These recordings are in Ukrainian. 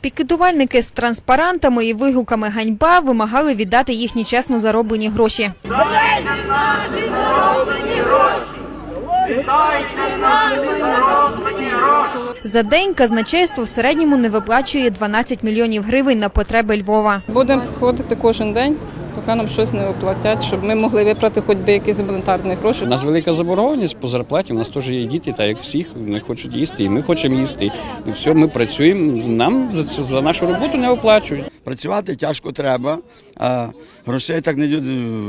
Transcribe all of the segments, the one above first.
Пікетувальники з транспарантами і вигуками ганьба вимагали віддати їхні чесно зароблені гроші. За день казначейство в середньому не виплачує 12 мільйонів гривень на потреби Львова. Будемо ходити кожен день, поки нам щось не оплатять, щоб ми могли виплати хоч би якісь елементарні гроші. У нас велика заборгованість по зарплаті. У нас теж є діти, так як всіх, вони хочуть їсти, і ми хочемо їсти. І все, ми працюємо. Нам за це за нашу роботу не оплачують. Працювати тяжко треба, а грошей так не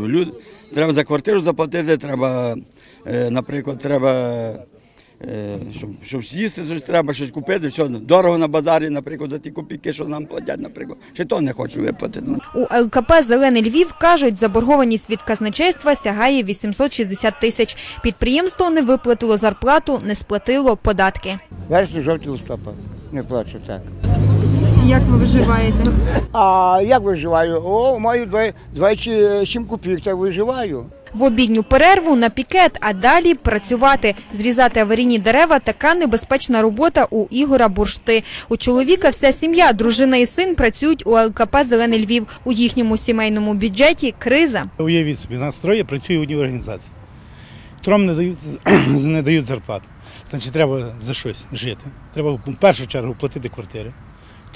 люд-. Треба за квартиру заплатити, треба, е, наприклад, треба, щоб, щоб з'їсти щось треба, щось купити. Все дорого на базарі, наприклад, за ті копійки, що нам платять, наприклад. Ще то не хочу виплатити. У ЛКП Зелений Львів кажуть, заборгованість від казначейства сягає 860 тисяч. Підприємство не виплатило зарплату, не сплатило податки. Вересень, жовтий листопад. Не плачу так. Як ви виживаєте? А як виживаю? О, маю два- 27 копійок, так виживаю. В обідню перерву на пікет, а далі працювати. Зрізати аварійні дерева – така небезпечна робота у Ігора Буршти. У чоловіка вся сім'я, дружина і син працюють у ЛКП «Зелений Львів». У їхньому сімейному бюджеті – криза. Уявіть собі, нас троє працює в одній організації. Трьом не дають, не дають зарплату. Значить, треба за щось жити. Треба в першу чергу платити квартири.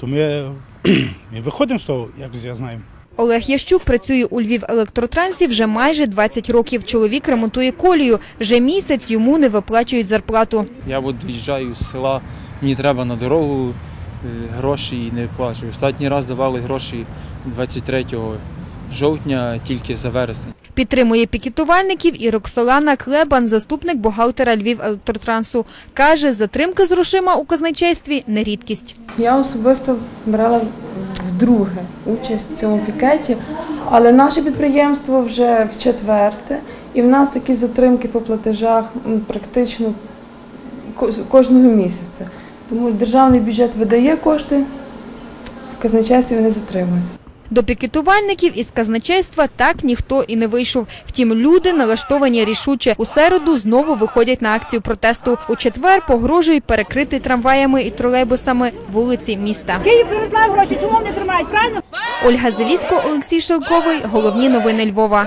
То ми виходимо з того, якось я знаю. Олег Ящук працює у Львів електротрансі вже майже 20 років. Чоловік ремонтує колію. Вже місяць йому не виплачують зарплату. Я от виїжджаю з села, мені треба на дорогу е, гроші і не виплачую. Останній раз давали гроші 23 жовтня тільки за вересень. Підтримує пікетувальників і Роксолана Клебан, заступник бухгалтера Львів електротрансу. Каже, затримка з грошима у казначействі – не рідкість. Я особисто брала вдруге участь в цьому пікеті, але наше підприємство вже в четверте, і в нас такі затримки по платежах практично кожного місяця. Тому державний бюджет видає кошти, в казначействі вони затримуються. До пікетувальників із казначейства так ніхто і не вийшов. Втім, люди налаштовані рішуче. У середу знову виходять на акцію протесту. У четвер погрожують перекрити трамваями і тролейбусами вулиці міста. Київ переслав гроші, чому вони тримають? Правильно? Ольга Зеліско, Олексій Шелковий. Головні новини Львова.